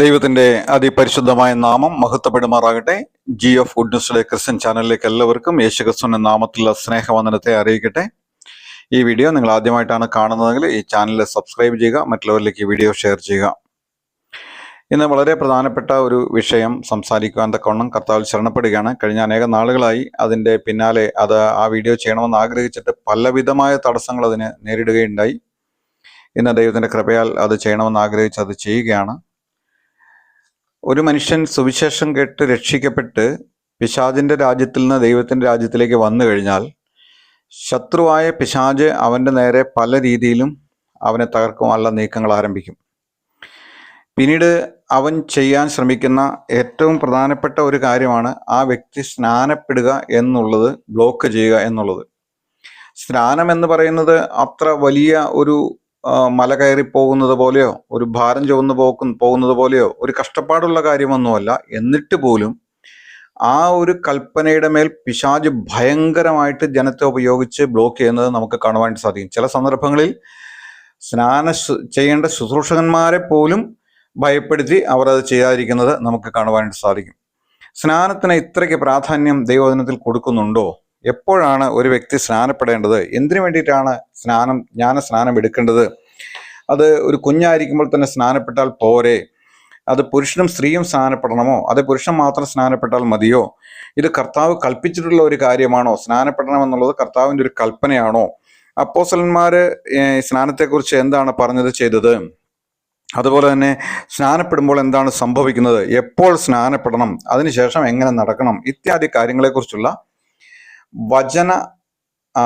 ദൈവത്തിന്റെ അതിപരിശുദ്ധമായ നാമം മഹത്വപ്പെടുമാറാകട്ടെ. ജി എഫ് ഗുഡ് ന്യൂസിലെ ക്രിസ്ത്യൻ ചാനലിലേക്ക് എല്ലാവർക്കും യേശുക്രിസ്തുവിന്റെ നാമത്തിലുള്ള സ്നേഹവന്ദനത്തെ അറിയിക്കട്ടെ. ഈ വീഡിയോ നിങ്ങൾ ആദ്യമായിട്ടാണ് കാണുന്നതെങ്കിൽ ഈ ചാനൽ സബ്സ്ക്രൈബ് ചെയ്യുക മറ്റുള്ളവരിലേക്ക് ഈ വീഡിയോ ഷെയർ ചെയ്യുക. ഇന്ന് വളരെ പ്രധാനപ്പെട്ട ഒരു വിഷയം സംസാരിക്കുവാൻ തക്കവണ്ണം കർത്താവിൽ ശരണപ്പെടുകയാണ്. കഴിഞ്ഞ അനേക നാളുകളായി അതിന്റെ പിന്നാലെ അത് ആ വീഡിയോ ചെയ്യണമെന്ന് ആഗ്രഹിച്ചിട്ട് പലവിധമായ തടസ്സങ്ങൾ അതിന് നേരിടുകയുണ്ടായി. ഇന്ന് ദൈവത്തിന്റെ കൃപയാൽ അത് ചെയ്യണമെന്ന് ആഗ്രഹിച്ച് അത് ചെയ്യുകയാണ്. ഒരു മനുഷ്യൻ സുവിശേഷം കേട്ട് രക്ഷിക്കപ്പെട്ട് പിശാചിന്റെ രാജ്യത്തിൽ നിന്ന് ദൈവത്തിന്റെ രാജ്യത്തിലേക്ക് വന്നു കഴിഞ്ഞാൽ ശത്രുവായ പിശാജ് അവന്റെ നേരെ പല രീതിയിലും അവനെ തകർക്കുവാനുള്ള നീക്കങ്ങൾ ആരംഭിക്കും. പിന്നീട് അവൻ ചെയ്യാൻ ശ്രമിക്കുന്ന ഏറ്റവും പ്രധാനപ്പെട്ട ഒരു കാര്യമാണ് ആ വ്യക്തി സ്നാനപ്പെടുക എന്നുള്ളത് ബ്ലോക്ക് ചെയ്യുക എന്നുള്ളത്. സ്നാനം എന്ന് പറയുന്നത് അത്ര വലിയ ഒരു മല കയറി പോകുന്നത് പോലെയോ ഒരു ഭാരം ചുവന്ന് പോക്കും പോകുന്നത് പോലെയോ ഒരു കഷ്ടപ്പാടുള്ള കാര്യമൊന്നുമല്ല. എന്നിട്ട് പോലും ആ ഒരു കൽപ്പനയുടെ മേൽ പിശാജ് ഭയങ്കരമായിട്ട് ജനത്തെ ഉപയോഗിച്ച് ബ്ലോക്ക് ചെയ്യുന്നത് നമുക്ക് കാണുവാൻ സാധിക്കും. ചില സന്ദർഭങ്ങളിൽ സ്നാന ചെയ്യേണ്ട ശുശ്രൂഷകന്മാരെ പോലും ഭയപ്പെടുത്തി അവർ അത് ചെയ്യാതിരിക്കുന്നത് നമുക്ക് കാണുവാനായിട്ട് സാധിക്കും. സ്നാനത്തിന് ഇത്രയ്ക്ക് പ്രാധാന്യം ദൈവവചനത്തിൽ കൊടുക്കുന്നുണ്ടോ? എപ്പോഴാണ് ഒരു വ്യക്തി സ്നാനപ്പെടേണ്ടത്? എന്തിനു വേണ്ടിയിട്ടാണ് സ്നാനം ജ്ഞാന സ്നാനം എടുക്കേണ്ടത്? അത് ഒരു കുഞ്ഞായിരിക്കുമ്പോൾ തന്നെ സ്നാനപ്പെട്ടാൽ പോരെ? അത് പുരുഷനും സ്ത്രീയും സ്നാനപ്പെടണമോ? അത് പുരുഷൻ മാത്രം സ്നാനപ്പെട്ടാൽ മതിയോ? ഇത് കർത്താവ് കൽപ്പിച്ചിട്ടുള്ള ഒരു കാര്യമാണോ? സ്നാനപ്പെടണം എന്നുള്ളത് കർത്താവിന്റെ ഒരു കൽപ്പനയാണോ? അപ്പോസലന്മാർ സ്നാനത്തെക്കുറിച്ച് എന്താണ് പറഞ്ഞത് ചെയ്തത്? അതുപോലെ തന്നെ സ്നാനപ്പെടുമ്പോൾ എന്താണ് സംഭവിക്കുന്നത്? എപ്പോൾ സ്നാനപ്പെടണം? അതിനുശേഷം എങ്ങനെ നടക്കണം? ഇത്യാദി കാര്യങ്ങളെക്കുറിച്ചുള്ള വചന ആ,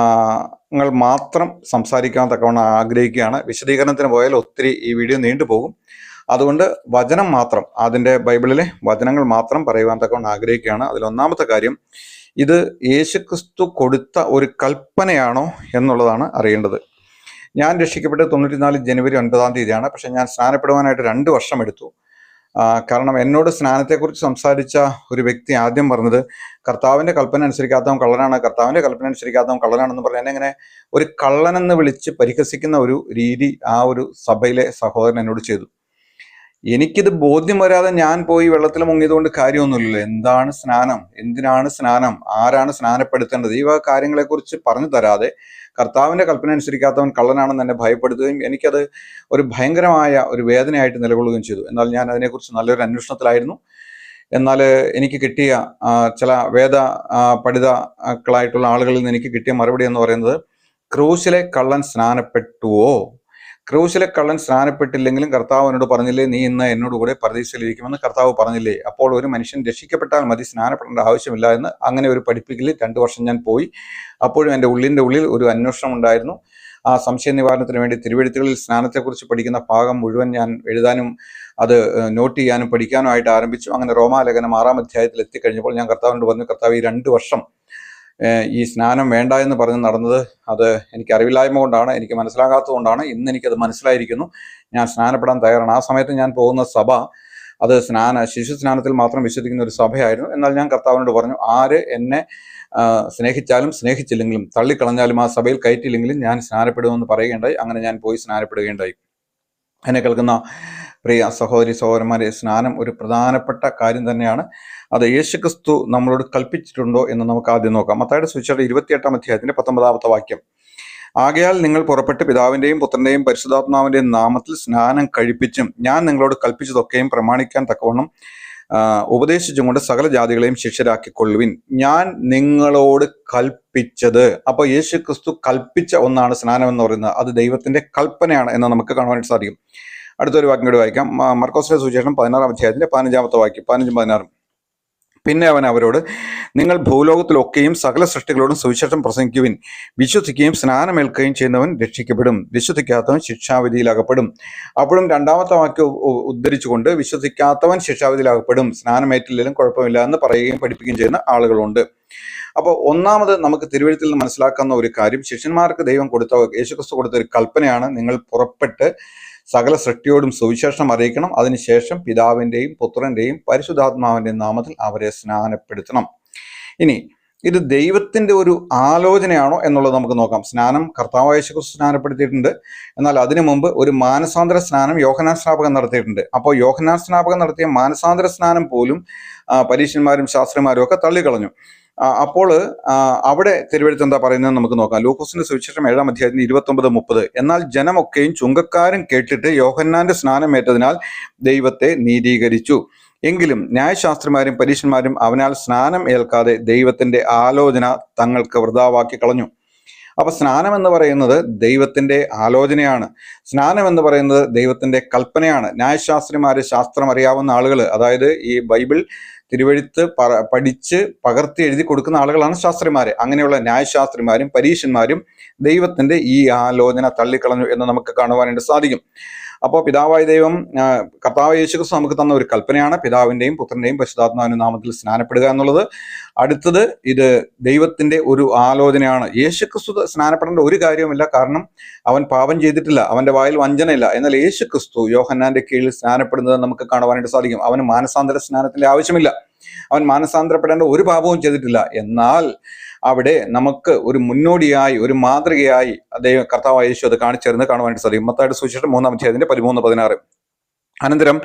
ങ്ങൾ മാത്രം സംസാരിക്കാൻ തക്കവണ്ണം ആഗ്രഹിക്കുകയാണ്. വിശദീകരണത്തിന് പോയാൽ ഒത്തിരി ഈ വീഡിയോ നീണ്ടുപോകും അതുകൊണ്ട് വചനം മാത്രം അതിന്റെ ബൈബിളിലെ വചനങ്ങൾ മാത്രം പറയുവാൻ തക്കവണ്ണം ആഗ്രഹിക്കുകയാണ്. അതിലൊന്നാമത്തെ കാര്യം ഇത് യേശുക്രിസ്തു കൊടുത്ത ഒരു കൽപ്പനയാണോ എന്നുള്ളതാണ് അറിയേണ്ടത്. ഞാൻ രക്ഷിക്കപ്പെട്ട് തൊണ്ണൂറ്റിനാല് ജനുവരി ഒൻപതാം തീയതിയാണ്. പക്ഷേ ഞാൻ സ്നാനപ്പെടുവാനായിട്ട് രണ്ട് വർഷം എടുത്തു. കാരണം എന്നോട് സ്നാനത്തെക്കുറിച്ച് സംസാരിച്ച ഒരു വ്യക്തി ആദ്യം പറഞ്ഞത് കർത്താവിന്റെ കൽപ്പന അനുസരിക്കാത്തവൻ കള്ളനാണ്. കർത്താവിന്റെ കൽപ്പന അനുസരിക്കാത്തവൻ കള്ളനാണെന്ന് പറഞ്ഞ് എന്നെ ഇങ്ങനെ ഒരു കള്ളനെന്ന് വിളിച്ച് പരിഹസിക്കുന്ന ഒരു രീതി ആ ഒരു സഭയിലെ സഹോദരൻ എന്നോട് ചെയ്തു. എനിക്കിത് ബോധ്യം വരാതെ ഞാൻ പോയി വെള്ളത്തിൽ മുങ്ങിയതുകൊണ്ട് കാര്യമൊന്നുമില്ലല്ലോ. എന്താണ് സ്നാനം? എന്തിനാണ് സ്നാനം? ആരാണ് സ്നാനപ്പെടുത്തേണ്ടത്? ഈ വക കാര്യങ്ങളെക്കുറിച്ച് പറഞ്ഞു തരാതെ കർത്താവിന്റെ കൽപ്പന അനുസരിക്കാത്തവൻ കള്ളനാണെന്ന് എന്നെ ഭയപ്പെടുത്തുകയും എനിക്കത് ഒരു ഭയങ്കരമായ ഒരു വേദനയായിട്ട് നിലകൊള്ളുകയും ചെയ്തു. എന്നാൽ ഞാൻ അതിനെക്കുറിച്ച് നല്ലൊരു അന്വേഷണത്തിലായിരുന്നു. എന്നാൽ എനിക്ക് കിട്ടിയ ചില വേദ പഠിതാക്കളായിട്ടുള്ള ആളുകളിൽ നിന്ന് എനിക്ക് കിട്ടിയ മറുപടി എന്ന് പറയുന്നത് ക്രൂശിലെ കള്ളൻ സ്നാനപ്പെട്ടുവോ? ക്രൂശിലെ കള്ളൻ സ്നാനപ്പെട്ടില്ലെങ്കിലും കർത്താവ് എന്നോട് പറഞ്ഞില്ലേ നീ ഇന്ന് എന്നോട് കൂടെ പ്രതീക്ഷയിലിരിക്കുമെന്ന് കർത്താവ് പറഞ്ഞില്ലേ? അപ്പോൾ ഒരു മനുഷ്യൻ രക്ഷിക്കപ്പെട്ടാൽ മതി സ്നാനപ്പെടേണ്ട ആവശ്യമില്ല എന്ന് അങ്ങനെ ഒരു പഠിപ്പിക്കൽ രണ്ടു വർഷം ഞാൻ പോയി. അപ്പോഴും എന്റെ ഉള്ളിന്റെ ഉള്ളിൽ ഒരു അന്വേഷണം ഉണ്ടായിരുന്നു. ആ സംശയ നിവാരണത്തിന് വേണ്ടി തിരുവെഴുത്തുകളിൽ സ്നാനത്തെക്കുറിച്ച് പഠിക്കുന്ന ഭാഗം മുഴുവൻ ഞാൻ എഴുതാനും അത് നോട്ട് ചെയ്യാനും പഠിക്കാനും ആയിട്ട് ആരംഭിച്ചു. അങ്ങനെ റോമാലേഖനം ആറാം അധ്യായത്തിൽ എത്തിക്കഴിഞ്ഞപ്പോൾ ഞാൻ കർത്താവിനോട് പറഞ്ഞു കർത്താവ് ഈ രണ്ട് വർഷം ഈ സ്നാനം വേണ്ട എന്ന് പറഞ്ഞ് നടന്നത് അത് എനിക്ക് അറിവില്ലായ്മ കൊണ്ടാണ് എനിക്ക് മനസ്സിലാകാത്തത് കൊണ്ടാണ്. ഇന്ന് എനിക്കത് മനസ്സിലായിരിക്കുന്നു. ഞാൻ സ്നാനപ്പെടാൻ തയ്യാറാണ്. ആ സമയത്ത് ഞാൻ പോകുന്ന സഭ അത് സ്നാന ശിശു സ്നാനത്തിൽ മാത്രം വിശ്വസിക്കുന്ന ഒരു സഭയായിരുന്നു. എന്നാൽ ഞാൻ കർത്താവിനോട് പറഞ്ഞു ആര് എന്നെ സ്നേഹിച്ചാലും സ്നേഹിച്ചില്ലെങ്കിലും തള്ളിക്കളഞ്ഞാലും ആ സഭയിൽ കയറ്റില്ലെങ്കിലും ഞാൻ സ്നാനപ്പെടുമെന്ന് പറയുകയുണ്ടായി. അങ്ങനെ ഞാൻ പോയി സ്നാനപ്പെടുകയുണ്ടായി. എന്നെ കേൾക്കുന്ന പ്രിയ സഹോദരി സഹോദരന്മാരെ സ്നാനം ഒരു പ്രധാനപ്പെട്ട കാര്യം തന്നെയാണ്. അത് യേശുക്രിസ്തു നമ്മളോട് കൽപ്പിച്ചിട്ടുണ്ടോ എന്ന് നമുക്ക് ആദ്യം നോക്കാം. മത്തായുടെ സുവിശേഷം ഇരുപത്തിയെട്ടാം അധ്യായത്തിന്റെ പത്തൊമ്പതാമത്തെ വാക്യം. ആകയാൽ നിങ്ങൾ പുറപ്പെട്ട് പിതാവിന്റെയും പുത്രന്റെയും പരിശുദ്ധാത്മാവിന്റെയും നാമത്തിൽ സ്നാനം കഴിപ്പിച്ചും ഞാൻ നിങ്ങളോട് കൽപ്പിച്ചതൊക്കെയും പ്രമാണിക്കാൻ തക്കവണ്ണം ഉപദേശിച്ചും കൊണ്ട് സകല ജാതികളെയും ശിഷ്യരാക്കിക്കൊള്ളുവിൻ. ഞാൻ നിങ്ങളോട് കൽപ്പിച്ചത്. അപ്പൊ യേശു ക്രിസ്തു കൽപ്പിച്ച ഒന്നാണ് സ്നാനം എന്ന് പറയുന്നത്. അത് ദൈവത്തിന്റെ കൽപ്പനയാണ് എന്ന് നമുക്ക് കാണുവാനായിട്ട് സാധിക്കും. അടുത്തൊരു വാക്യം കൂടി വായിക്കാം. മർക്കോസിന്റെ സുവിശേഷം പതിനാറാം അധ്യായത്തിന്റെ പതിനഞ്ചാമത്തെ വാക്യം പതിനഞ്ചും പതിനാറും. പിന്നെ അവൻ അവരോട് നിങ്ങൾ ഭൂലോകത്തിലൊക്കെയും സകല സൃഷ്ടികളോടും സുവിശേഷം പ്രസംഗിക്കുവിൻ. വിശ്വസിക്കുകയും സ്നാനമേൽക്കുകയും ചെയ്യുന്നവൻ രക്ഷിക്കപ്പെടും. വിശ്വസിക്കാത്തവൻ ശിക്ഷാവിധിയിൽ അകപ്പെടും അപ്പോഴും രണ്ടാമത്തെ വാക്യം ഉദ്ധരിച്ചുകൊണ്ട് വിശ്വസിക്കാത്തവൻ ശിക്ഷാവിധിയിൽ അകപ്പെടും സ്നാനമേറ്റില്ലെങ്കിലും കുഴപ്പമില്ല എന്ന് പറയുകയും പഠിപ്പിക്കുകയും ചെയ്യുന്ന ആളുകളുണ്ട്. അപ്പോൾ ഒന്നാമത് നമുക്ക് തിരുവഴുത്തിൽ നിന്ന് മനസ്സിലാക്കുന്ന ഒരു കാര്യം ശിഷ്യന്മാർക്ക് ദൈവം കൊടുത്ത യേശുക്രിസ്തു കൊടുത്ത ഒരു കൽപ്പനയാണ് നിങ്ങൾ പുറപ്പെട്ട് സകല സൃഷ്ടിയോടും സുവിശേഷം അറിയിക്കണം. അതിനുശേഷം പിതാവിന്റെയും പുത്രന്റെയും പരിശുദ്ധാത്മാവിന്റെയും നാമത്തിൽ അവരെ സ്നാനപ്പെടുത്തണം. ഇനി ഇത് ദൈവത്തിന്റെ ഒരു ആലോചനയാണോ എന്നുള്ളത് നമുക്ക് നോക്കാം. സ്നാനം കർത്താവായ യേശുക്രിസ്തു സ്നാനപ്പെടുത്തിയിട്ടുണ്ട്. എന്നാൽ അതിനു മുമ്പ് ഒരു മാനസാന്തര സ്നാനം യോഹനാൻ സ്നാപകൻ നടത്തിയിട്ടുണ്ട്. അപ്പോൾ യോഹനാൻ സ്നാപകൻ നടത്തിയ മാനസാന്തര സ്നാനം പോലും പരീക്ഷന്മാരും ശാസ്ത്രിമാരും ഒക്കെ തള്ളിക്കളഞ്ഞു. അപ്പോൾ അവിടെ തിരുവഴുത്ത് എന്താ പറയുന്നത് നമുക്ക് നോക്കാം. ലൂക്കോസിന്റെ സുവിശേഷം ഏഴാം അധ്യായത്തിന് ഇരുപത്തി ഒമ്പത് മുപ്പത്. എന്നാൽ ജനമൊക്കെയും ചുങ്കക്കാരും കേട്ടിട്ട് യോഹന്നാന്റെ സ്നാനമേറ്റതിനാൽ ദൈവത്തെ നീതീകരിച്ചു. എങ്കിലും ന്യായശാസ്ത്രിമാരും പരീക്ഷന്മാരും അവനാൽ സ്നാനം ഏൽക്കാതെ ദൈവത്തിന്റെ ആലോചന തങ്ങൾക്ക് വൃതാവാക്കി കളഞ്ഞു. അപ്പൊ സ്നാനം എന്ന് പറയുന്നത് ദൈവത്തിന്റെ ആലോചനയാണ്. സ്നാനം എന്ന് പറയുന്നത് ദൈവത്തിന്റെ കൽപ്പനയാണ്. ന്യായശാസ്ത്രിമാര് ശാസ്ത്രം അറിയാവുന്ന ആളുകൾ അതായത് ഈ ബൈബിൾ തിരുവഴുത്ത് പഠിച്ച് പകർത്തി എഴുതി കൊടുക്കുന്ന ആളുകളാണ് ശാസ്ത്രിമാര്. അങ്ങനെയുള്ള ന്യായശാസ്ത്രിമാരും പരീക്ഷന്മാരും ദൈവത്തിന്റെ ഈ ആലോചന തള്ളിക്കളഞ്ഞു എന്ന് നമുക്ക് കാണുവാനായിട്ട് സാധിക്കും. അപ്പോൾ പിതാവായ ദൈവം കർത്താവ് യേശുക്രിസ്തു നമുക്ക് തന്ന ഒരു കൽപ്പനയാണ്. പിതാവിന്റെയും പുത്രന്റെയും പരിശുദ്ധാത്മാവിന്റെ നാമത്തിൽ സ്നാനപ്പെടുക എന്നുള്ളത്. അടുത്തത് ഇത് ദൈവത്തിന്റെ ഒരു ആലോചനയാണ്. യേശുക്രിസ്തു സ്നാനപ്പെടേണ്ട ഒരു കാര്യവുമില്ല. കാരണം അവൻ പാപം ചെയ്തിട്ടില്ല. അവന്റെ വായിൽ വഞ്ചനയില്ല. എന്നാൽ യേശുക്രിസ്തു യോഹന്നാന്റെ കീഴിൽ സ്നാനപ്പെടുന്നത് നമുക്ക് കാണുവാനായിട്ട് സാധിക്കും. അവന് മാനസാന്തര സ്നാനത്തിന്റെ ആവശ്യമില്ല. അവൻ മാനസാന്തരപ്പെടേണ്ട ഒരു പാപവും ചെയ്തിട്ടില്ല. എന്നാൽ അവിടെ നമുക്ക് ഒരു മുന്നോടിയായി ഒരു മാതൃകയായി അദ്ദേഹം കർത്താവ് യേശു അത് കാണിച്ചു തരുന്നത് കാണുവാനായിട്ട് സാധിക്കും. മത്തായിട്ട് സൂക്ഷിച്ചിട്ട് മൂന്നാം അധ്യായത്തിന്റെ പതിമൂന്ന് പതിനാറ്. അനന്തരം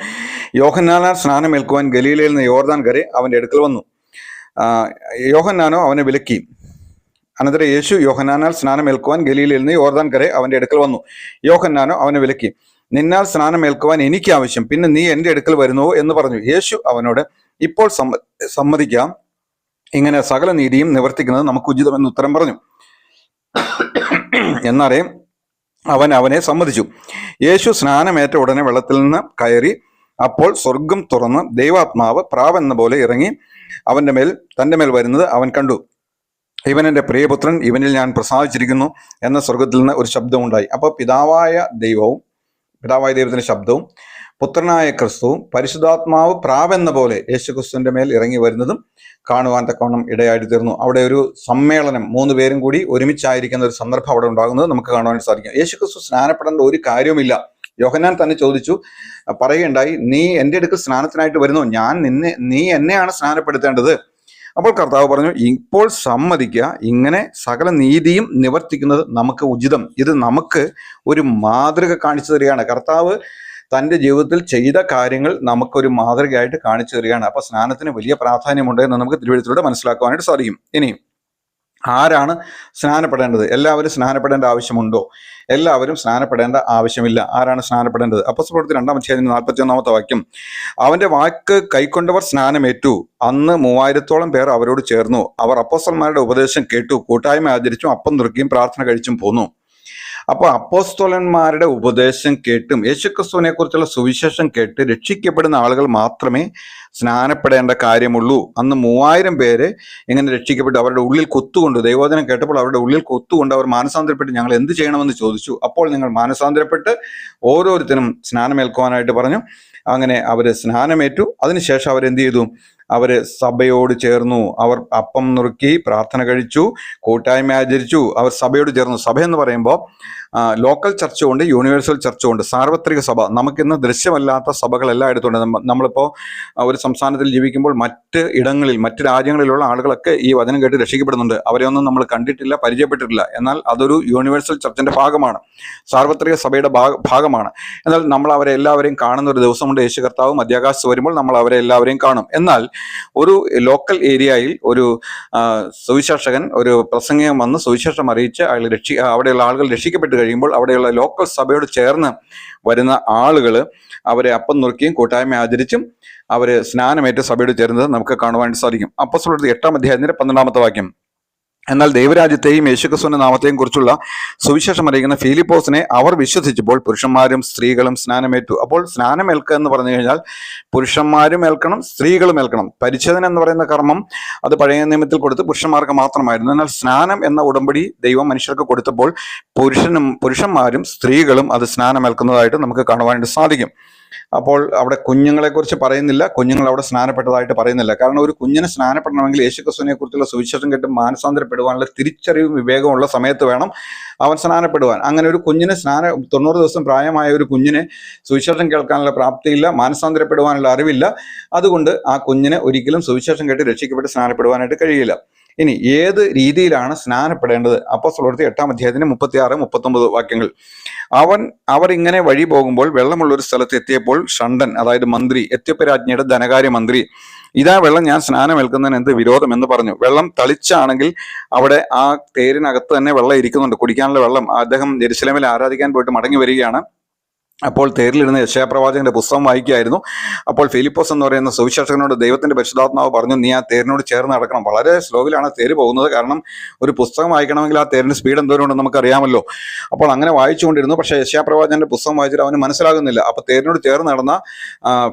യോഹന്നാനാർ സ്നാനമേൽക്കുവാൻ ഗലീലയിൽ നിന്ന് യോർദാൻ കരെ അവന്റെ അടുക്കൽ വന്നു. യോഹന്നാനോ അവനെ വിലക്കി. അനന്തരം യേശു യോഹന്നാനാൽ സ്നാനമേൽക്കുവാൻ ഗലീലയിൽ നിന്ന് യോർദാൻ കരെ അവന്റെ അടുക്കൽ വന്നു. യോഹന്നാനോ അവനെ വിലക്കി. നിന്നാൽ സ്നാനമേൽക്കുവാൻ എനിക്ക് ആവശ്യം പിന്നെ നീ എന്റെ അടുക്കൽ വരുന്നുവോ എന്ന് പറഞ്ഞു. യേശു അവനോട് ഇപ്പോൾ സമ്മ സമ്മതിക്കാം ഇങ്ങനെ സകല നീതിയും നിവർത്തിക്കുന്നത് നമുക്ക് ഉചിതമെന്ന് ഉത്തരം പറഞ്ഞു. എന്നാറേ അവൻ അവനെ സമ്മതിച്ചു. യേശു സ്നാനമേറ്റ ഉടനെ വെള്ളത്തിൽ നിന്ന് കയറി അപ്പോൾ സ്വർഗം തുറന്ന് ദൈവാത്മാവ് പ്രാവെന്ന പോലെ ഇറങ്ങി അവന്റെ മേൽ തന്റെ മേൽ വരുന്നത് അവൻ കണ്ടു. ഇവൻ എന്റെ പ്രിയപുത്രൻ ഇവനിൽ ഞാൻ പ്രസാദിച്ചിരിക്കുന്നു എന്ന സ്വർഗത്തിൽ നിന്ന് ഒരു ശബ്ദമുണ്ടായി അപ്പോൾ പിതാവായ ദൈവവും പിതാവായ ദൈവത്തിന്റെ ശബ്ദവും പുത്രനായ ക്രിസ്തുവും പരിശുദ്ധാത്മാവ് പ്രാവെന്ന പോലെ യേശു ക്രിസ്തുവിന്റെ മേൽ ഇറങ്ങി വരുന്നതും കാണുവാൻ തക്കവണ്ണം ഇടയായി തീർന്നു. അവിടെ ഒരു സമ്മേളനം മൂന്ന് പേരും കൂടി ഒരുമിച്ചായിരിക്കുന്ന ഒരു സന്ദർഭം അവിടെ ഉണ്ടാകുന്നത് നമുക്ക് കാണുവാൻ സാധിക്കും. യേശു ക്രിസ്തു സ്നാനപ്പെടേണ്ട ഒരു കാര്യവുമില്ല. യോഹന്നാൻ തന്നെ ചോദിച്ചു പറയുകയുണ്ടായി നീ എന്റെ അടുക്ക് സ്നാനത്തിനായിട്ട് വരുന്നു. ഞാൻ നിന്നെ നീ എന്നെയാണ് സ്നാനപ്പെടുത്തേണ്ടത്. അപ്പോൾ കർത്താവ് പറഞ്ഞു ഇപ്പോൾ സമ്മതിക്കുക. ഇങ്ങനെ സകല നീതിയും നിവർത്തിക്കുന്നത് നമുക്ക് ഉചിതം. ഇത് നമുക്ക് ഒരു മാതൃക കാണിച്ചു തരികയാണ്. കർത്താവ് തന്റെ ജീവിതത്തിൽ ചെയ്ത കാര്യങ്ങൾ നമുക്കൊരു മാതൃകയായിട്ട് കാണിച്ചു തരികയാണ്. അപ്പൊ സ്നാനത്തിന് വലിയ പ്രാധാന്യമുണ്ട് എന്ന് നമുക്ക് തിരുവഴുത്തിലൂടെ മനസ്സിലാക്കുവാനായിട്ട് സാധിക്കും. ഇനിയും ആരാണ് സ്നാനപ്പെടേണ്ടത്? എല്ലാവരും സ്നാനപ്പെടേണ്ട ആവശ്യമുണ്ടോ? എല്ലാവരും സ്നാനപ്പെടേണ്ട ആവശ്യമില്ല. ആരാണ് സ്നാനപ്പെടേണ്ടത്? അപ്പസ്പ്രവൃത്തി രണ്ടാം അധ്യായം നാൽപ്പത്തി ഒന്നാമത്തെ വാക്യം. അവന്റെ വാക്ക് കൈക്കൊണ്ടവർ സ്നാനമേറ്റു. അന്ന് മൂവായിരത്തോളം പേർ അവരോട് ചേർന്നു. അവർ അപ്പോസ്തലന്മാരുടെ ഉപദേശം കേട്ടു. കൂട്ടായ്മ ആചരിച്ചും. അപ്പം നുറുക്കിയും പ്രാർത്ഥന കഴിച്ചും പോന്നു. അപ്പൊ അപ്പോസ്തോലന്മാരുടെ ഉപദേശം കേട്ടും യേശുക്രിസ്തുവിനെ കുറിച്ചുള്ള സുവിശേഷം കേട്ട് രക്ഷിക്കപ്പെടുന്ന ആളുകൾ മാത്രമേ സ്നാനപ്പെടേണ്ട കാര്യമുള്ളൂ. അന്ന് മൂവായിരം പേര് ഇങ്ങനെ രക്ഷിക്കപ്പെട്ടു. അവരുടെ ഉള്ളിൽ കൊത്തുകൊണ്ട് ദൈവോധനം കേട്ടപ്പോൾ അവരുടെ ഉള്ളിൽ കൊത്തുകൊണ്ട് അവർ മാനസാന്തരപ്പെട്ട് ഞങ്ങൾ എന്ത് ചെയ്യണമെന്ന് ചോദിച്ചു. അപ്പോൾ നിങ്ങൾ മാനസാന്തരപ്പെട്ട് ഓരോരുത്തരും സ്നാനമേൽക്കുവാനായിട്ട് പറഞ്ഞു. അങ്ങനെ അവർ സ്നാനമേറ്റു. അതിനുശേഷം അവരെന്ത് ചെയ്തു? അവർ സഭയോട് ചേർന്നു. അവർ അപ്പം നുറുക്കി പ്രാർത്ഥന കഴിച്ചു കൂട്ടായ്മ ആചരിച്ചു അവർ സഭയോട് ചേർന്നു. സഭ എന്ന് പറയുമ്പോൾ ലോക്കൽ ചർച്ചുമുണ്ട് യൂണിവേഴ്സൽ ചർച്ചുമുണ്ട് സാർവത്രിക സഭ. നമുക്കിന്ന് ദൃശ്യമല്ലാത്ത സഭകൾ എല്ലായിടത്തും ഉണ്ട് നമ്മളിപ്പോൾ നമ്മളിപ്പോ ഒരു സംസ്ഥാനത്തിൽ ജീവിക്കുമ്പോൾ മറ്റ് ഇടങ്ങളിൽ മറ്റ് രാജ്യങ്ങളിലുള്ള ആളുകളൊക്കെ ഈ വചനം കേട്ട് രക്ഷിക്കപ്പെടുന്നുണ്ട്. അവരെയൊന്നും നമ്മൾ കണ്ടിട്ടില്ല പരിചയപ്പെട്ടിട്ടില്ല. എന്നാൽ അതൊരു യൂണിവേഴ്സൽ ചർച്ചിന്റെ ഭാഗമാണ്. സാർവത്രിക സഭയുടെ ഭാഗമാണ്. എന്നാൽ നമ്മൾ അവരെ എല്ലാവരെയും കാണുന്ന ഒരു ദിവസമുണ്ട്. യേശു കർത്താവ് മധ്യാകാശത്ത് വരുമ്പോൾ നമ്മൾ അവരെ എല്ലാവരെയും കാണും. എന്നാൽ ഒരു ലോക്കൽ ഏരിയയിൽ ഒരു സുവിശേഷകൻ ഒരു പ്രസംഗം വന്ന് സുവിശേഷം അറിയിച്ച് അയാൾ രക്ഷി അവിടെയുള്ള ആളുകൾ രക്ഷിക്കപ്പെട്ട് കഴിയുമ്പോൾ അവിടെയുള്ള ലോക്കൽ സഭയോട് ചേർന്ന് വരുന്ന ആളുകൾ അവരെ അപ്പം നുറുക്കിയും കൂട്ടായ്മ ആചരിച്ചും അവർ സ്നാനമേറ്റ് സഭയോട് ചേരുന്നത് നമുക്ക് കാണുവാൻ സാധിക്കും. അപ്പസ്വലത്ത് എട്ടാം അധ്യായത്തിന്റെ പന്ത്രണ്ടാമത്തെ വാക്യം. എന്നാൽ ദൈവരാജ്യത്തെയും യേശുക്രിസ്തുവിന്റെ നാമത്തെയും കുറിച്ചുള്ള സുവിശേഷം അറിയിക്കുന്ന ഫിലിപ്പോസിനെ അവർ വിശ്വസിച്ചപ്പോൾ പുരുഷന്മാരും സ്ത്രീകളും സ്നാനമേറ്റു. അപ്പോൾ സ്നാനമേൽക്കുക എന്ന് പറഞ്ഞു കഴിഞ്ഞാൽ പുരുഷന്മാരും ഏൽക്കണം സ്ത്രീകളും ഏൽക്കണം. പരിച്ഛേദന എന്ന് പറയുന്ന കർമ്മം അത് പഴയ നിയമത്തിൽ കൊടുത്ത് പുരുഷന്മാർക്ക് മാത്രമായിരുന്നു. എന്നാൽ സ്നാനം എന്ന ഉടമ്പടി ദൈവം മനുഷ്യർക്ക് കൊടുത്തപ്പോൾ പുരുഷനും പുരുഷന്മാരും സ്ത്രീകളും അത് സ്നാനമേൽക്കുന്നതായിട്ട് നമുക്ക് കാണുവാനായിട്ട് സാധിക്കും. അപ്പോൾ അവിടെ കുഞ്ഞുങ്ങളെക്കുറിച്ച് പറയുന്നില്ല കുഞ്ഞുങ്ങൾ അവിടെ സ്നാനപ്പെട്ടതായിട്ട് പറയുന്നില്ല. കാരണം ഒരു കുഞ്ഞിനെ സ്നാനപ്പെടണമെങ്കിൽ യേശുക്രിസ്തുവിനെ കുറിച്ചുള്ള സുവിശേഷം കേട്ട് മാനസാന്തരപ്പെടുവാനുള്ള തിരിച്ചറിവും വിവേകമുള്ള സമയത്ത് വേണം അവൻ സ്നാനപ്പെടുവാൻ. അങ്ങനെ ഒരു കുഞ്ഞിനെ സ്നാന തൊണ്ണൂറ് ദിവസം പ്രായമായ ഒരു കുഞ്ഞിനെ സുവിശേഷം കേൾക്കാനുള്ള പ്രാപ്തിയില്ല മാനസാന്തരപ്പെടുവാനുള്ള അറിവില്ല. അതുകൊണ്ട് ആ കുഞ്ഞിനെ ഒരിക്കലും സുവിശേഷം കേട്ട് രക്ഷിക്കപ്പെട്ട് സ്നാനപ്പെടുവാനായിട്ട് കഴിയില്ല. ഇനി ഏത് രീതിയിലാണ് സ്നാനപ്പെടേണ്ടത്? അപ്പോൾ അപ്പോസ്തലപ്രവൃത്തി എട്ടാം അധ്യായത്തിന് മുപ്പത്തി ആറ് മുപ്പത്തൊമ്പത് വാക്യങ്ങൾ. അവൻ അവർ ഇങ്ങനെ വഴി പോകുമ്പോൾ വെള്ളമുള്ള ഒരു സ്ഥലത്ത് എത്തിയപ്പോൾ ഷണ്ടൻ അതായത് മന്ത്രി എത്യോപ്യ രാജ്ഞിയുടെ ധനകാര്യ മന്ത്രി ഇതാ വെള്ളം ഞാൻ സ്നാനമേൽക്കുന്നതിന് എന്ത് വിരോധം? എന്ന് പറഞ്ഞു. വെള്ളം തളിച്ചാണെങ്കിൽ അവിടെ ആ തേരിനകത്ത് തന്നെ വെള്ളം ഇരിക്കുന്നുണ്ട്. കുടിക്കാനുള്ള വെള്ളം അദ്ദേഹം ജെരുസലേമിൽ ആരാധിക്കാൻ പോയിട്ട് മടങ്ങി വരികയാണ്. അപ്പോൾ തേരിലിരുന്ന് യശയാപ്രവാചകന്റെ പുസ്തകം വായിക്കുകയായിരുന്നു. അപ്പോൾ ഫിലിപ്പോസ് എന്ന് പറയുന്ന സുവിശേഷകനോട് ദൈവത്തിന്റെ പരിശുദ്ധാത്മാവ് പറഞ്ഞു നീ ആ തേരിനോട് ചേർന്ന് നടക്കണം. വളരെ സ്ലോവിലാണ് തേര് പോകുന്നത്. കാരണം ഒരു പുസ്തകം വായിക്കണമെങ്കിൽ ആ തേരിന് സ്പീഡ് എന്തോരം ഉണ്ടെന്ന് നമുക്കറിയാമല്ലോ. അപ്പോൾ അങ്ങനെ വായിച്ചുകൊണ്ടിരുന്നു. പക്ഷേ യശയാപ്രവാചകന്റെ പുസ്തകം വായിച്ചിട്ട് അവന് മനസ്സിലാകുന്നില്ല. അപ്പോൾ തേരിനോട് ചേർന്ന് നടന്ന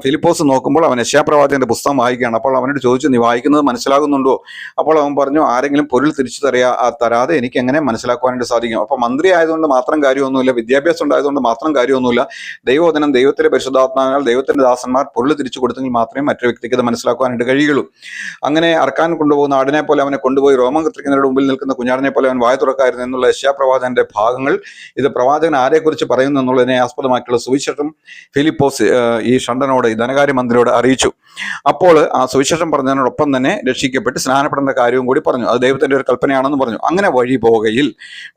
ഫിലിപ്പോസ് നോക്കുമ്പോൾ അവൻ യശയാപ്രവാചകന്റെ പുസ്തകം വായിക്കുകയാണ്. അപ്പോൾ അവനോട് ചോദിച്ചു നീ വായിക്കുന്നത് മനസ്സിലാകുന്നുണ്ടോ? അപ്പോൾ അവൻ പറഞ്ഞു ആരെങ്കിലും പൊരുൾ തിരിച്ചു തരാ തരാതെ എനിക്ക് എങ്ങനെ മനസ്സിലാക്കുവാനായിട്ട് സാധിക്കും? അപ്പോൾ മന്ത്രി ആയതുകൊണ്ട് മാത്രം കാര്യമൊന്നുമില്ല വിദ്യാഭ്യാസം ഉണ്ടായതുകൊണ്ട് മാത്രം കാര്യമൊന്നുമില്ല. ദൈവവചനം ദൈവത്തിന്റെ പരിശുദ്ധാത്മാക്കൾ ദൈവത്തിന്റെ ദാസന്മാർ പൊരുൾ തിരിച്ചു കൊടുത്തെങ്കിൽ മാത്രമേ മറ്റൊരു വ്യക്തിക്ക് അത് മനസ്സിലാക്കുവാനായിട്ട് കഴിയുള്ളൂ അങ്ങനെ അർക്കാൻ കൊണ്ടുപോകുന്ന ആടിനെ പോലെ അവനെ കൊണ്ടുപോയി റോമൻ കത്തിരിക്കുന്നവരുടെ മുമ്പിൽ നിൽക്കുന്ന കുഞ്ഞാടിനെ പോലെ അവൻ വായ തുറക്കായിരുന്നു എന്നുള്ള യശ്യാപ്രവാചകന്റെ ഭാഗങ്ങൾ. ഇത് പ്രവാചകൻ ആരെക്കുറിച്ച് പറയുന്നു എന്നുള്ളതിനെ ആസ്പദമാക്കിയുള്ള സുവിശേഷം ഫിലിപ്പോസ് ഈ ഷണ്ടനോട് ധനകാര്യ മന്ത്രിയോട് അറിയിച്ചു. അപ്പോൾ ആ സുവിശേഷം പറഞ്ഞതിനോടൊപ്പം തന്നെ രക്ഷിക്കപ്പെട്ട് സ്നാനപ്പെടേണ്ട കാര്യവും കൂടി പറഞ്ഞു. അത് ദൈവത്തിന്റെ ഒരു കൽപ്പനയാണെന്ന് പറഞ്ഞു. അങ്ങനെ വഴി പോകയിൽ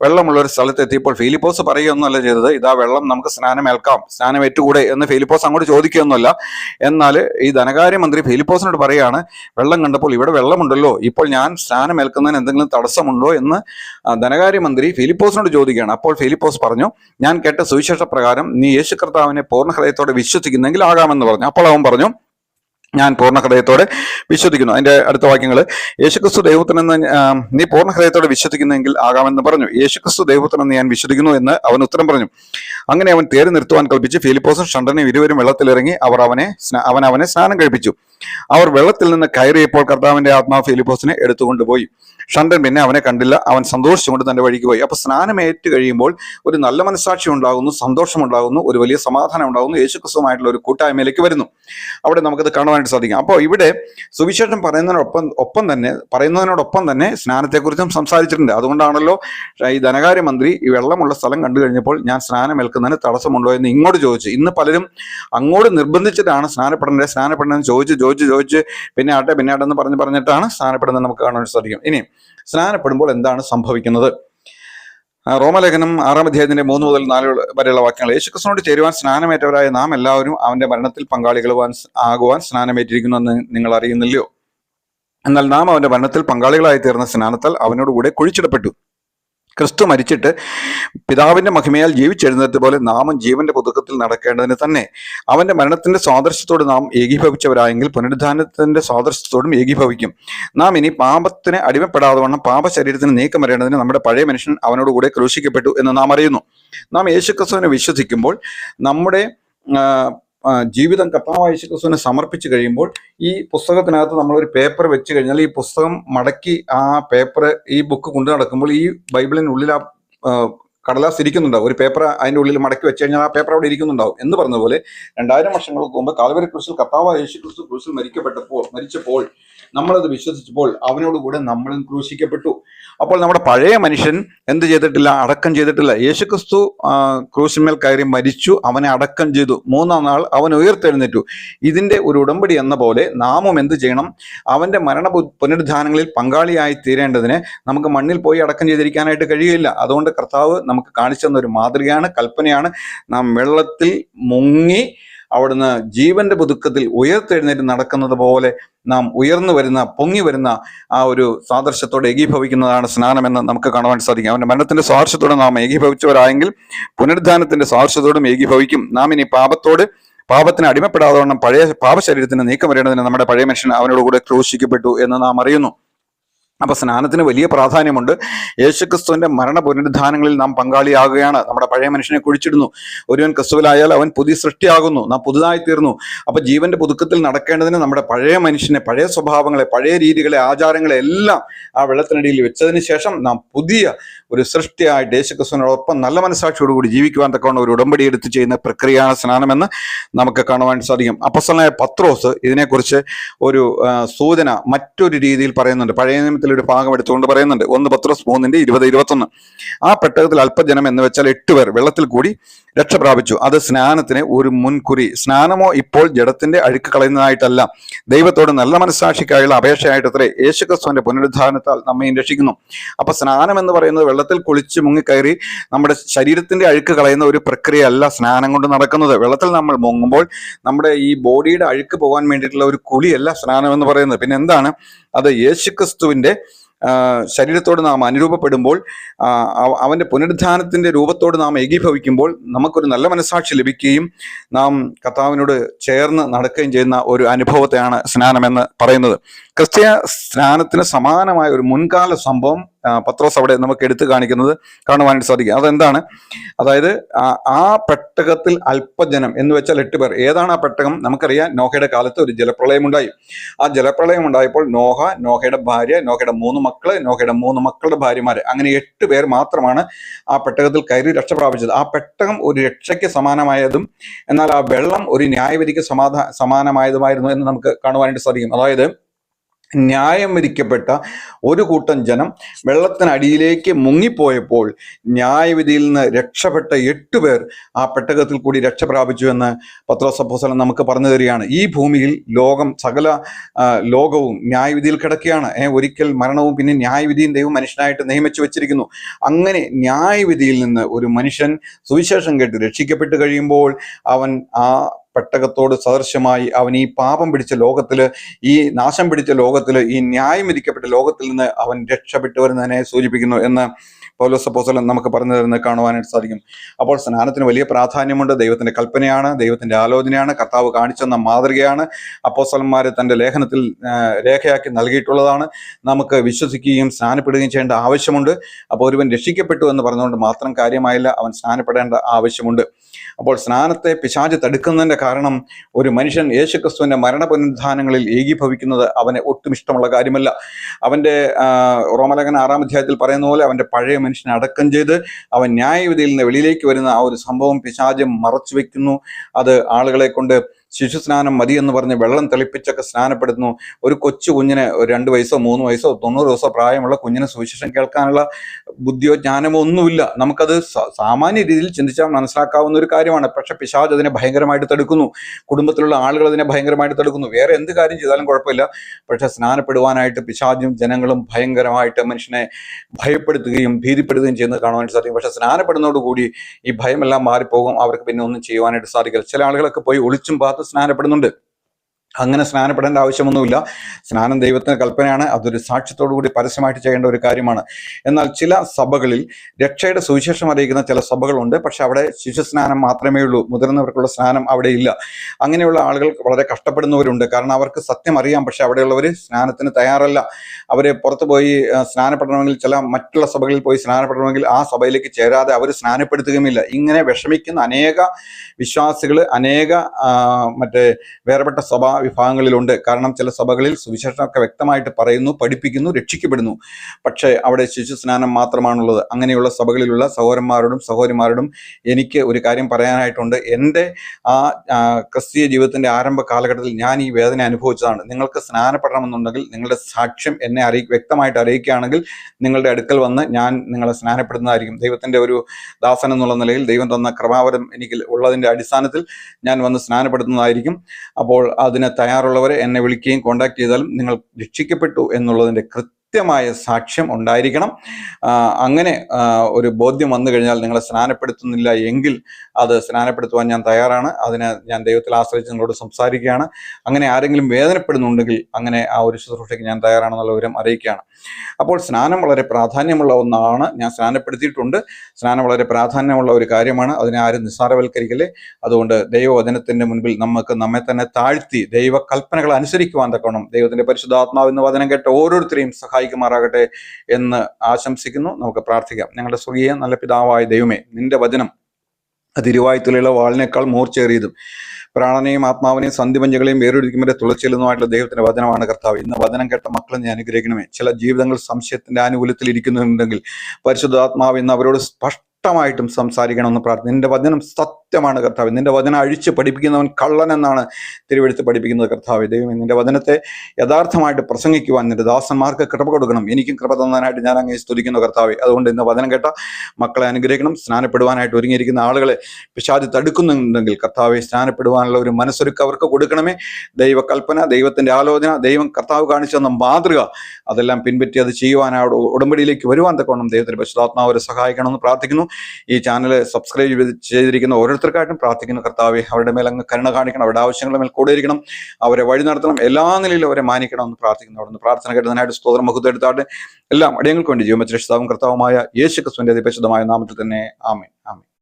വെള്ളമുള്ള ഒരു സ്ഥലത്ത് എത്തിയപ്പോൾ ഫിലിപ്പോസ് പറയുകയൊന്നുമല്ല ചെയ്തത് ഇതാ വെള്ളം നമുക്ക് സ്നാനമേൽക്കാം സ്നാനം ഏറ്റുകൂടെ എന്ന് ഫിലിപ്പോസ് അങ്ങോട്ട് ചോദിക്കുകയൊന്നുമല്ല. എന്നാൽ ഈ ധനകാര്യമന്ത്രി ഫിലിപ്പോസിനോട് പറയാണ് വെള്ളം കണ്ടപ്പോൾ ഇവിടെ വെള്ളമുണ്ടല്ലോ ഇപ്പോൾ ഞാൻ സ്നാനമേൽക്കുന്നതിന് എന്തെങ്കിലും തടസ്സമുണ്ടോ? എന്ന് ധനകാര്യമന്ത്രി ധനകാര്യ മന്ത്രി ഫിലിപ്പോസിനോട് ചോദിക്കുകയാണ്. അപ്പോൾ ഫിലിപ്പോസ് പറഞ്ഞു ഞാൻ കേട്ട സുവിശേഷ പ്രകാരം നീ യേശു കർത്താവിനെ പൂർണ ഹൃദയത്തോടെ വിശ്വസിക്കുന്നെങ്കിൽ ആകാമെന്ന് പറഞ്ഞു. അപ്പോൾ അവൻ പറഞ്ഞു ഞാൻ പൂർണ ഹൃദയത്തോടെ വിശ്വസിക്കുന്നു. അതിന്റെ അടുത്ത വാക്യങ്ങൾ യേശുക്രിസ്തു ദൈവത്തിനെന്ന് നീ പൂർണ ഹൃദയത്തോടെ വിശ്വസിക്കുന്നെങ്കിൽ ആകാമെന്ന് പറഞ്ഞു. യേശുക്രിസ്തു ദൈവത്തിനെന്ന് ഞാൻ വിശ്വസിക്കുന്നു എന്ന് അവൻ ഉത്തരം പറഞ്ഞു. അങ്ങനെ അവൻ തേര് നിർത്തുവാൻ കൽപ്പിച്ച് ഫിലിപ്പോസും ഷണ്ടനും ഇരുവരും വെള്ളത്തിലിറങ്ങി അവർ അവനെ അവൻ അവനെ സ്നാനം കഴിപ്പിച്ചു. അവർ വെള്ളത്തിൽ നിന്ന് കയറിയപ്പോൾ കർത്താവിന്റെ ആത്മാവ് ഫിലിപ്പോസിനെ എടുത്തുകൊണ്ടുപോയി. ഷണ്ടൻ പിന്നെ അവനെ കണ്ടില്ല. അവൻ സന്തോഷിച്ചുകൊണ്ട് തന്റെ വഴിക്ക് പോയി. അപ്പൊ സ്നാനം ഏറ്റു കഴിയുമ്പോൾ ഒരു നല്ല മനസ്സാക്ഷി ഉണ്ടാകുന്നു സന്തോഷം ഉണ്ടാകുന്നു ഒരു വലിയ സമാധാനം ഉണ്ടാകുന്നു. യേശുക്രിസ്തുമായിട്ടുള്ള ഒരു കൂട്ടായ്മയിലേക്ക് വരുന്നു. അവിടെ നമുക്കത് കാണുവാനായിട്ട് സാധിക്കും. അപ്പോൾ ഇവിടെ സുവിശേഷം പറയുന്നതിനൊപ്പം ഒപ്പം തന്നെ പറയുന്നതിനോടൊപ്പം തന്നെ സ്നാനത്തെക്കുറിച്ചും സംസാരിച്ചിട്ടുണ്ട്. അതുകൊണ്ടാണല്ലോ ഈ ധനകാര്യ മന്ത്രി ഈ വെള്ളമുള്ള സ്ഥലം കണ്ടു കഴിഞ്ഞപ്പോൾ ഞാൻ സ്നാനം ഏൽക്കുന്നതിന് തടസ്സമുണ്ടോ എന്ന് ഇങ്ങോട്ട് ചോദിച്ചു. ഇന്ന് പലരും അങ്ങോട്ട് നിർബന്ധിച്ചിട്ടാണ് സ്നാനപ്പെടേണ്ടത്. സ്നാനപ്പെടേണ്ടതെന്ന് ചോദിച്ച് ചോദിച്ച് ചോദിച്ച് പിന്നെ ആട്ടെ പിന്നെ ആട്ടെ എന്ന് പറഞ്ഞ് പറഞ്ഞിട്ടാണ് സ്നാനപ്പെടുന്നത് നമുക്ക് കാണാൻ സാധിക്കും. ഇനി സ്നാനപ്പെടുമ്പോൾ എന്താണ് സംഭവിക്കുന്നത്? റോമലേഖനം ആറാം അധ്യായത്തിന്റെ മൂന്ന് മുതൽ നാല് വരെയുള്ള വാക്യങ്ങൾ. യേശുക്രിസ്തുനോട് ചേരുവാൻ സ്നാനമേറ്റവരായ നാം എല്ലാവരും അവന്റെ മരണത്തിൽ പങ്കാളികളുവാൻ ആകുവാൻ സ്നാനമേറ്റിരിക്കുന്നു എന്ന് നിങ്ങൾ അറിയുന്നില്ലയോ? എന്നാൽ നാം അവന്റെ മരണത്തിൽ പങ്കാളികളായി തീർന്ന സ്നാനത്താൽ അവനോടുകൂടെ കുഴിച്ചിടപ്പെട്ടു. ക്രിസ്തു മരിച്ചിട്ട് പിതാവിന്റെ മഹിമയാൽ ജീവിച്ചെഴുന്നേറ്റ പോലെ നാമും ജീവന്റെ പുതുക്കത്തിൽ നടക്കേണ്ടതിന് തന്നെ അവന്റെ മരണത്തിന്റെ സ്വാദർശ്യത്തോട് നാം ഏകീഭവിച്ചവരായെങ്കിൽ പുനരുദ്ധാനത്തിന്റെ സ്വാദർശ്യത്തോടും ഏകീഭവിക്കും. നാം ഇനി പാപത്തിന് അടിമപ്പെടാതെ വണ്ണം പാപശരീരത്തിന് നീക്കം വരേണ്ടതിന് നമ്മുടെ പഴയ മനുഷ്യൻ അവനോടുകൂടെ ക്രൂശിക്കപ്പെട്ടു എന്ന് നാം അറിയുന്നു. നാം യേശുക്രിസ്തുവിനെ വിശ്വസിക്കുമ്പോൾ നമ്മുടെ ജീവിതം കർത്താവായ യേശുക്രിസ്തുവിനെ സമർപ്പിച്ചു കഴിയുമ്പോൾ ഈ പുസ്തകത്തിനകത്ത് നമ്മളൊരു പേപ്പർ വെച്ച് കഴിഞ്ഞാൽ ഈ പുസ്തകം മടക്കി ആ പേപ്പർ ഈ ബുക്ക് കൊണ്ടു നടക്കുമ്പോൾ ഈ ബൈബിളിനുള്ളിൽ ആ കടലാസ് ഇരിക്കുന്നുണ്ടാവും. ഒരു പേപ്പർ അതിന്റെ ഉള്ളിൽ മടക്കി വെച്ച് കഴിഞ്ഞാൽ ആ പേപ്പർ അവിടെ ഇരിക്കുന്നുണ്ടാവും. എന്ന് പറഞ്ഞതുപോലെ രണ്ടായിരം വർഷങ്ങൾക്ക് മുമ്പ് കാൽവരി ക്രിസ്തു കർത്താവായ യേശു ക്രിസ്തു ക്രൂശിൽ മരിക്കപ്പെട്ടപ്പോൾ മരിച്ചപ്പോൾ നമ്മളത് വിശ്വസിച്ചപ്പോൾ അവനോടുകൂടെ നമ്മളും ക്രൂശിക്കപ്പെട്ടു. അപ്പോൾ നമ്മുടെ പഴയ മനുഷ്യൻ എന്ത് ചെയ്തിട്ടില്ല? അടക്കം ചെയ്തിട്ടില്ല. യേശുക്രിസ്തു ക്രൂശിന്മേൽ കയറി മരിച്ചു. അവനെ അടക്കം ചെയ്തു. മൂന്നാം നാൾ അവൻ ഉയർത്തെഴുന്നേറ്റു. ഇതിന്റെ ഒരു ഉടമ്പടി എന്ന പോലെ നാമും എന്ത് ചെയ്യണം? അവന്റെ മരണ പുനരുദ്ധാനങ്ങളിൽ പങ്കാളിയായി തീരേണ്ടതിന് നമുക്ക് മണ്ണിൽ പോയി അടക്കം ചെയ്തിരിക്കാനായിട്ട് കഴിയില്ല. അതുകൊണ്ട് കർത്താവ് നമുക്ക് കാണിച്ചു തന്ന ഒരു മാതൃകയാണ് കൽപ്പനയാണ്. നാം വെള്ളത്തിൽ മുങ്ങി അവിടുന്ന് ജീവന്റെ പുതുക്കത്തിൽ ഉയർത്തെഴുന്നേറ്റ് നടക്കുന്നത് പോലെ നാം ഉയർന്നു വരുന്ന പൊങ്ങി വരുന്ന ആ ഒരു സാദൃശ്യത്തോടെ ഏകീഭവിക്കുന്നതാണ് സ്നാനമെന്ന് നമുക്ക് കാണുവാൻ സാധിക്കും. അവന്റെ മരണത്തിന്റെ സ്വാർശ്യത്തോടെ നാം ഏകീഭവിച്ചവരായെങ്കിൽ പുനരുദ്ധാനത്തിന്റെ സ്വാർശ്യത്തോടും ഏകീഭവിക്കും. നാം ഇനി പാപത്തോട് പാപത്തിന് അടിമപ്പെടാതെ പഴയ പാപശരീരത്തിന് നീക്കം വരേണ്ടതിന് നമ്മുടെ പഴയ മനുഷ്യൻ അവനോടുകൂടെ ക്രൂശിക്കപ്പെട്ടു എന്ന് നാം അറിയുന്നു. അപ്പൊ സ്നാനത്തിന് വലിയ പ്രാധാന്യമുണ്ട്. യേശുക്രിസ്തുവിന്റെ മരണ പുനരുദ്ധാനങ്ങളിൽ നാം പങ്കാളിയാകുകയാണ്. നമ്മുടെ പഴയ മനുഷ്യനെ കുഴിച്ചിടുന്നു. ഒരുവൻ ക്രിസ്തുവിലായാൽ അവൻ പുതിയ സൃഷ്ടിയാകുന്നു. നാം പുതുതായി തീർന്നു. അപ്പോൾ ജീവന്റെ പുതുക്കത്തിൽ നടക്കേണ്ടതിന് നമ്മുടെ പഴയ മനുഷ്യനെ പഴയ സ്വഭാവങ്ങളെ പഴയ രീതികളെ ആചാരങ്ങളെ എല്ലാം ആ വെള്ളത്തിനടിയിൽ വെച്ചതിന് ശേഷം നാം പുതിയ ഒരു സൃഷ്ടിയായിട്ട് യേശുക്രിസ്തുവിനോടൊപ്പം നല്ല മനസ്സാക്ഷിയോടുകൂടി ജീവിക്കുവാൻ തക്കവണ്ണം ഒരു ഉടമ്പടി എടുത്ത് ചെയ്യുന്ന പ്രക്രിയയാണ് സ്നാനമെന്ന് നമുക്ക് കാണുവാൻ സാധിക്കും. അപ്പസ്തലനായ പത്രോസ് ഇതിനെക്കുറിച്ച് ഒരു സൂചന മറ്റൊരു രീതിയിൽ പറയുന്നുണ്ട്. പഴയ നിയമത്തിൽ ഒരു ഭാഗം എടുത്തുകൊണ്ട് പറയുന്നുണ്ട്. ഒന്ന് പത്രോസ് മൂന്നിന്റെ ഇരുപത് ഇരുപത്തൊന്ന്. ആ പെട്ടകത്തിൽ അല്പജനം എന്ന് വെച്ചാൽ എട്ട് പേർ വെള്ളത്തിൽ കൂടി രക്ഷ പ്രാപിച്ചു. അത് സ്നാനത്തിന് ഒരു മുൻകുറി. സ്നാനമോ ഇപ്പോൾ ജഡത്തിന്റെ അഴുക്ക് കളയുന്നതായിട്ടല്ല. ദൈവത്തോട് നല്ല മനസ്സാക്ഷിക്കായുള്ള അപേക്ഷയായിട്ടത്രേ യേശുക്രിസ്തുവിന്റെ പുനരുദ്ധാരണത്താൽ നമ്മെയും രക്ഷിക്കുന്നു. അപ്പൊ സ്നാനം എന്ന് പറയുന്നത് വെള്ളത്തിൽ കുളിച്ച് മുങ്ങിക്കയറി നമ്മുടെ ശരീരത്തിന്റെ അഴുക്ക് കളയുന്ന ഒരു പ്രക്രിയ അല്ല സ്നാനം കൊണ്ട് നടക്കുന്നത്. വെള്ളത്തിൽ നമ്മൾ മുങ്ങുമ്പോൾ നമ്മുടെ ഈ ബോഡിയുടെ അഴുക്ക് പോകാൻ വേണ്ടിയിട്ടുള്ള ഒരു കുളിയല്ല സ്നാനം എന്ന് പറയുന്നത്. പിന്നെ എന്താണ്? അത് യേശുക്രിസ്തുവിന്റെ ശരീരത്തോട് നാം അനുരൂപപ്പെടുമ്പോൾ അവന്റെ പുനരുദ്ധാനത്തിന്റെ രൂപത്തോട് നാം ഏകീഭവിക്കുമ്പോൾ നമുക്കൊരു നല്ല മനസാക്ഷി ലഭിക്കുകയും നാം കർത്താവിനോട് ചേർന്ന് നടക്കുകയും ചെയ്യുന്ന ഒരു അനുഭവത്തെയാണ് സ്നാനം എന്ന് പറയുന്നത്. ക്രിസ്തീയ സ്നാനത്തിന് സമാനമായ ഒരു മുൻകാല സംഭവം പത്രോസ് അവിടെ നമുക്ക് എടുത്തു കാണിക്കുന്നത് കാണുവാനായിട്ട് സാധിക്കും. അതെന്താണ്? അതായത് ആ- പെട്ടകത്തിൽ അല്പജനം എന്ന് വെച്ചാൽ എട്ട് പേർ. ഏതാണ് ആ പെട്ടകം? നമുക്കറിയാം നോഹയുടെ കാലത്ത് ഒരു ജലപ്രളയം ഉണ്ടായി ആ ജലപ്രളയം ഉണ്ടായപ്പോൾ നോഹ നോഹയുടെ ഭാര്യ നോഹയുടെ മൂന്ന് മക്കൾ നോഹയുടെ മൂന്ന് മക്കളുടെ ഭാര്യമാര്. അങ്ങനെ എട്ട് പേർ മാത്രമാണ് ആ പെട്ടകത്തിൽ കയറി രക്ഷ പ്രാപിച്ചത്. ആ പെട്ടകം ഒരു രക്ഷയ്ക്ക് സമാനമായതും എന്നാൽ ആ വെള്ളം ഒരു ന്യായവിധിക്ക് സമാധാ സമാനമായതുമായിരുന്നു എന്ന് നമുക്ക് കാണുവാനായിട്ട് സാധിക്കും. അതായത് ന്യായം വിധിക്കപ്പെട്ട ഒരു കൂട്ടം ജനം വെള്ളത്തിനടിയിലേക്ക് മുങ്ങിപ്പോയപ്പോൾ ന്യായവിധിയിൽ നിന്ന് രക്ഷപ്പെട്ട എട്ട് പേർ ആ പെട്ടകത്തിൽ കൂടി രക്ഷ പ്രാപിച്ചു എന്ന് പത്രോസപ്പോസലം നമുക്ക് പറഞ്ഞു തരികയാണ്. ഈ ഭൂമിയിൽ ലോകം സകല ലോകവും ന്യായവിധിയിൽ കിടക്കുകയാണ്. ഒരിക്കൽ മരണവും പിന്നെ ന്യായവിധിയും ദൈവം മനുഷ്യനായിട്ട് നിയമിച്ചു വെച്ചിരിക്കുന്നു. അങ്ങനെ ന്യായവിധിയിൽ നിന്ന് ഒരു മനുഷ്യൻ സുവിശേഷം കേട്ട് രക്ഷിക്കപ്പെട്ട് കഴിയുമ്പോൾ അവൻ ആ പെട്ടകത്തോട് സദൃശ്യമായി അവൻ ഈ പാപം പിടിച്ച ലോകത്തിൽ ഈ നാശം പിടിച്ച ലോകത്തിൽ ഈ ന്യായം വിധിക്കപ്പെട്ട ലോകത്തിൽ നിന്ന് അവൻ രക്ഷപ്പെട്ടു വരുന്നതിനെ സൂചിപ്പിക്കുന്നു എന്ന് പൗലോസ് അപ്പോസ്തലൻ നമുക്ക് പറഞ്ഞു തരുന്നത് കാണുവാനായിട്ട് സാധിക്കും. അപ്പോൾ സ്നാനത്തിന് വലിയ പ്രാധാന്യമുണ്ട്. ദൈവത്തിന്റെ കൽപ്പനയാണ് ദൈവത്തിന്റെ ആലോചനയാണ്. കർത്താവ് കാണിച്ചെന്ന മാതൃകയാണ്. അപ്പോസലന്മാർ തന്റെ ലേഖനത്തിൽ രേഖയാക്കി നൽകിയിട്ടുള്ളതാണ്. നമുക്ക് വിശ്വസിക്കുകയും സ്നാനപ്പെടുകയും ചെയ്യേണ്ട ആവശ്യമുണ്ട്. അപ്പോൾ ഒരുവൻ രക്ഷിക്കപ്പെട്ടു എന്ന് പറഞ്ഞുകൊണ്ട് മാത്രം കാര്യമായില്ല. അവൻ സ്നാനപ്പെടേണ്ട ആവശ്യമുണ്ട്. അപ്പോൾ സ്നാനത്തെ പിശാച് തടുക്കുന്നതിന്റെ കാരണം ഒരു മനുഷ്യൻ യേശുക്രിസ്തുവിന്റെ മരണ പുനരുദ്ധാനങ്ങളിൽ ഏകീഭവിക്കുന്നത് അവന് ഒട്ടും ഇഷ്ടമുള്ള കാര്യമല്ല. അവന്റെ റോമലകൻ ആറാം അധ്യായത്തിൽ പറയുന്ന പോലെ അവന്റെ പഴയ മനുഷ്യനെ അടക്കം ചെയ്ത് അവൻ ന്യായവിധിയിൽ നിന്ന് വെളിയിലേക്ക് വരുന്ന ആ ഒരു സംഭവം പിശാചം മറച്ചു വെക്കുന്നു അത് ആളുകളെ കൊണ്ട് ശിശുസ്നാനം മതി എന്ന് പറഞ്ഞ് വെള്ളം തെളിപ്പിച്ചൊക്കെ സ്നാനപ്പെടുത്തുന്നു ഒരു കൊച്ചു കുഞ്ഞിന് രണ്ട് വയസ്സോ മൂന്ന് വയസ്സോ തൊണ്ണൂറ് ദിവസമോ പ്രായമുള്ള കുഞ്ഞിന് സുവിശേഷം കേൾക്കാനുള്ള ബുദ്ധിയോ ജ്ഞാനമോ ഒന്നുമില്ല. നമുക്കത് സാമാന്യ രീതിയിൽ ചിന്തിച്ചാൽ മനസ്സിലാക്കാവുന്ന ഒരു കാര്യമാണ്. പക്ഷെ പിശാജ് അതിനെ ഭയങ്കരമായിട്ട് തടുക്കുന്നു. കുടുംബത്തിലുള്ള ആളുകൾ അതിനെ ഭയങ്കരമായിട്ട് തടുക്കുന്നു. വേറെ എന്ത് കാര്യം ചെയ്താലും കുഴപ്പമില്ല. പക്ഷെ സ്നാനപ്പെടുവാനായിട്ട് പിശാജും ജനങ്ങളും ഭയങ്കരമായിട്ട് മനുഷ്യനെ ഭയപ്പെടുത്തുകയും ഭീതിപ്പെടുത്തുകയും ചെയ്യുന്നത് കാണുവാനായിട്ട് സാധിക്കും. പക്ഷെ സ്നാനപ്പെടുന്നതോടുകൂടി ഈ ഭയമെല്ലാം മാറിപ്പോകും. അവർക്ക് പിന്നെ ഒന്നും ചെയ്യുവാനായിട്ട് സാധിക്കില്ല. ചില ആളുകളൊക്കെ പോയി ഒളിച്ചും പാത്ത് സ്നാനപ്പെടുന്നുണ്ട്. അങ്ങനെ സ്നാനപ്പെടേണ്ട ആവശ്യമൊന്നുമില്ല. സ്നാനം ദൈവത്തിന് കൽപ്പനയാണ്. അതൊരു കൂടി പരസ്യമായിട്ട് ചെയ്യേണ്ട ഒരു കാര്യമാണ്. എന്നാൽ ചില സഭകളിൽ രക്ഷയുടെ സുവിശേഷം അറിയിക്കുന്ന ചില സഭകളുണ്ട്. പക്ഷെ അവിടെ ശിശു സ്നാനം മാത്രമേ ഉള്ളൂ. മുതിർന്നവർക്കുള്ള സ്നാനം അവിടെ ഇല്ല. അങ്ങനെയുള്ള ആളുകൾ വളരെ കഷ്ടപ്പെടുന്നവരുണ്ട്. കാരണം അവർക്ക് സത്യം അറിയാം. പക്ഷെ അവിടെയുള്ളവർ സ്നാനത്തിന് തയ്യാറല്ല. അവരെ പുറത്തു പോയി സ്നാനപ്പെടണമെങ്കിൽ ചില മറ്റുള്ള സഭകളിൽ പോയി സ്നാനപ്പെടണമെങ്കിൽ ആ സഭയിലേക്ക് ചേരാതെ അവർ സ്നാനപ്പെടുത്തുകയുമില്ല. ഇങ്ങനെ വിഷമിക്കുന്ന അനേക വിശ്വാസികൾ അനേക മറ്റേ വേറെപ്പെട്ട സഭാ വിഭാഗങ്ങളിലുണ്ട്. കാരണം ചില സഭകളിൽ സുവിശേഷമൊക്കെ വ്യക്തമായിട്ട് പറയുന്നു പഠിപ്പിക്കുന്നു രക്ഷിക്കപ്പെടുന്നു. പക്ഷേ അവിടെ ശിശു സ്നാനം മാത്രമാണുള്ളത്. അങ്ങനെയുള്ള സഭകളിലുള്ള സഹോദരന്മാരോടും സഹോദരിമാരോടും എനിക്ക് ഒരു കാര്യം പറയാനായിട്ടുണ്ട്. എന്റെ ആ ക്രിസ്തീയ ജീവിതത്തിന്റെ ആരംഭ കാലഘട്ടത്തിൽ ഞാൻ ഈ വേദന അനുഭവിച്ചതാണ്. നിങ്ങൾക്ക് സ്നാനപ്പെടണമെന്നുണ്ടെങ്കിൽ നിങ്ങളുടെ സാക്ഷ്യം എന്നെ അറിയി വ്യക്തമായിട്ട് അറിയിക്കുകയാണെങ്കിൽ നിങ്ങളുടെ അടുക്കൽ വന്ന് ഞാൻ നിങ്ങളെ സ്നാനപ്പെടുന്നതായിരിക്കും. ദൈവത്തിന്റെ ഒരു ദാസൻ എന്നുള്ള നിലയിൽ ദൈവം തന്ന ക്രമാവരം എനിക്ക് ഉള്ളതിന്റെ അടിസ്ഥാനത്തിൽ ഞാൻ വന്ന് സ്നാനപ്പെടുത്തുന്നതായിരിക്കും. അപ്പോൾ അതിന് തയ്യാറുള്ളവരെ എന്നെ വിളിക്കുകയും കോണ്ടാക്ട് ചെയ്താലും നിങ്ങൾ രക്ഷിക്കപ്പെട്ടു എന്നുള്ളതിന്റെ കൃത്യമായ സാക്ഷ്യം ഉണ്ടായിരിക്കണം. അങ്ങനെ ഒരു ബോധ്യം വന്നു കഴിഞ്ഞാൽ നിങ്ങളെ സ്നാനപ്പെടുത്തുന്നില്ല എങ്കിൽ അത് സ്നാനപ്പെടുത്തുവാൻ ഞാൻ തയ്യാറാണ്. അതിന് ഞാൻ ദൈവത്തിൽ ആശ്രയിച്ച് നിങ്ങളോട് സംസാരിക്കുകയാണ്. അങ്ങനെ ആരെങ്കിലും വേദനപ്പെടുന്നുണ്ടെങ്കിൽ അങ്ങനെ ആ ഒരു ശുശ്രൂഷയ്ക്ക് ഞാൻ തയ്യാറാണെന്നുള്ള വിവരം അറിയിക്കുകയാണ്. അപ്പോൾ സ്നാനം വളരെ പ്രാധാന്യമുള്ള ഒന്നാണ്. ഞാൻ സ്നാനപ്പെടുത്തിയിട്ടുണ്ട്. സ്നാനം വളരെ പ്രാധാന്യമുള്ള ഒരു കാര്യമാണ്. അതിനെ ആരും നിസ്സാരവൽക്കരിക്കല്ലേ? അതുകൊണ്ട് ദൈവവചനത്തിന്റെ മുൻപിൽ നമുക്ക് നമ്മെ തന്നെ താഴ്ത്തി ദൈവ കൽപ്പനകൾ അനുസരിക്കുവാൻ തക്കണം ദൈവത്തിന്റെ പരിശുദ്ധാത്മാവ് എന്ന് വചനം കേട്ട ഓരോരുത്തരെയും സഹായിക്കുമാറാകട്ടെ എന്ന് ആശംസിക്കുന്നു. നമുക്ക് പ്രാർത്ഥിക്കാം. ഞങ്ങളുടെ സ്വകീയ നല്ല പിതാവായ ദൈവമേ നിന്റെ വചനം അത് ഇരുവായുത്തിലുള്ള വാളിനേക്കാൾ മൂർച്ചേറിയതും പ്രാണനെയും ആത്മാവിനെയും സന്ധിപഞ്ചകളെയും വരെ തുളച്ചെല്ലുന്നതുമായിട്ടുള്ള ദൈവത്തിന്റെ വചനമാണ് കർത്താവ്. ഇന്ന് വചനം കേട്ട മക്കളെ ഞാൻ അനുഗ്രഹിക്കണമേ. ചില ജീവിതങ്ങൾ സംശയത്തിന്റെ ആനുകൂല്യത്തിൽ ഇരിക്കുന്നുണ്ടെങ്കിൽ പരിശുദ്ധാത്മാവ് ഇന്ന് അവരോട് സ്പഷ്ട സ്പഷ്ടമായിട്ടും സംസാരിക്കണമെന്ന് പ്രാർത്ഥന നിന്റെ വചനം സത്യമാണ് കർത്താവ്. നിന്റെ വചനം അഴിച്ച് പഠിപ്പിക്കുന്നവൻ കള്ളൻ എന്നാണ് തിരുവെടുത്ത് പഠിപ്പിക്കുന്നത് കർത്താവ്. ദൈവം നിന്റെ വചനത്തെ യഥാർത്ഥമായിട്ട് പ്രസംഗിക്കുവാൻ നിന്റെ ദാസന്മാർക്ക് കൃപ കൊടുക്കണം. എനിക്കും കൃപ തന്നാനായിട്ട് ഞാൻ അങ്ങനെ സ്തുതിക്കുന്നു കർത്താവ്. അതുകൊണ്ട് ഇന്ന് വചനം കേട്ട മക്കളെ അനുഗ്രഹിക്കണം. സ്നാനപ്പെടുവാനായിട്ട് ഒരുങ്ങിയിരിക്കുന്ന ആളുകളെ പിശാചി തടുക്കുന്നുണ്ടെങ്കിൽ കർത്താവെ സ്നാനപ്പെടുവാനുള്ള ഒരു മനസ്സൊരുക്ക് അവർക്ക് കൊടുക്കണമേ. ദൈവകൽപ്പന ദൈവത്തിന്റെ ആലോചന ദൈവം കർത്താവ് കാണിച്ചു തന്ന മാതൃക അതെല്ലാം പിൻപറ്റി അത് ചെയ്യുവാനായിട്ട് ഉടമ്പടിയിലേക്ക് വരുവാൻ തക്കോണം ദൈവത്തിന്റെ പശുതാത്മാവരെ അവരെ സഹായിക്കണമെന്ന് പ്രാർത്ഥിക്കുന്നു. ഈ ചാനൽ സബ്സ്ക്രൈബ് ചെയ്ത് ചെയ്തിരിക്കുന്ന ഓരോരുത്തർക്കായിട്ടും പ്രാർത്ഥിക്കുന്നു. കർത്താവെ അവരുടെ മേൽ കരുണ കാണിക്കണം. അവരുടെ ആവശ്യങ്ങളെ മേൽ കൂടെ ഇരിക്കണം അവരെ വഴി നടത്തണം. എല്ലാ നിലയിലും അവരെ മാനിക്കണം എന്ന് പ്രാർത്ഥിക്കുന്നു. അവിടുന്ന് പ്രാർത്ഥന കേട്ടതിനായിട്ട് സ്തോത്രം മഹത്വം എല്ലാം അടിയങ്ങൾക്ക് വേണ്ടി ജീവമച്ച രക്ഷിതാവും കർത്താവുമായ യേശു ക്രിസ്തുവിന്റെ അതിപരിശുദ്ധമായ നാമത്തിൽ തന്നെ. ആമേ ആമേൻ.